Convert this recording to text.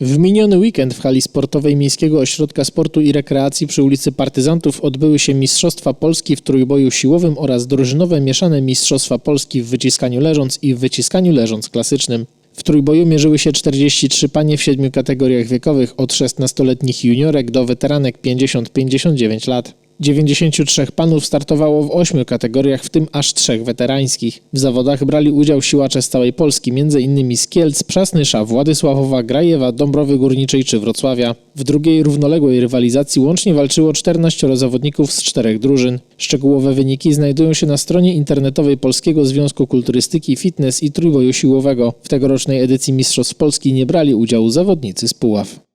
W miniony weekend w hali sportowej Miejskiego Ośrodka Sportu i Rekreacji przy ulicy Partyzantów odbyły się Mistrzostwa Polski w trójboju siłowym oraz drużynowe mieszane Mistrzostwa Polski w wyciskaniu leżąc i w wyciskaniu leżąc klasycznym. W trójboju mierzyły się 43 panie w siedmiu kategoriach wiekowych od 16-letnich juniorek do weteranek 50-59 lat. 93 panów startowało w ośmiu kategoriach, w tym aż trzech weterańskich. W zawodach brali udział siłacze z całej Polski, m.in. z Kielc, Przasnysza, Władysławowa, Grajewa, Dąbrowy Górniczej czy Wrocławia. W drugiej równoległej rywalizacji łącznie walczyło 14 zawodników z czterech drużyn. Szczegółowe wyniki znajdują się na stronie internetowej Polskiego Związku Kulturystyki, Fitness i Trójboju Siłowego. W tegorocznej edycji Mistrzostw Polski nie brali udziału zawodnicy z Puław.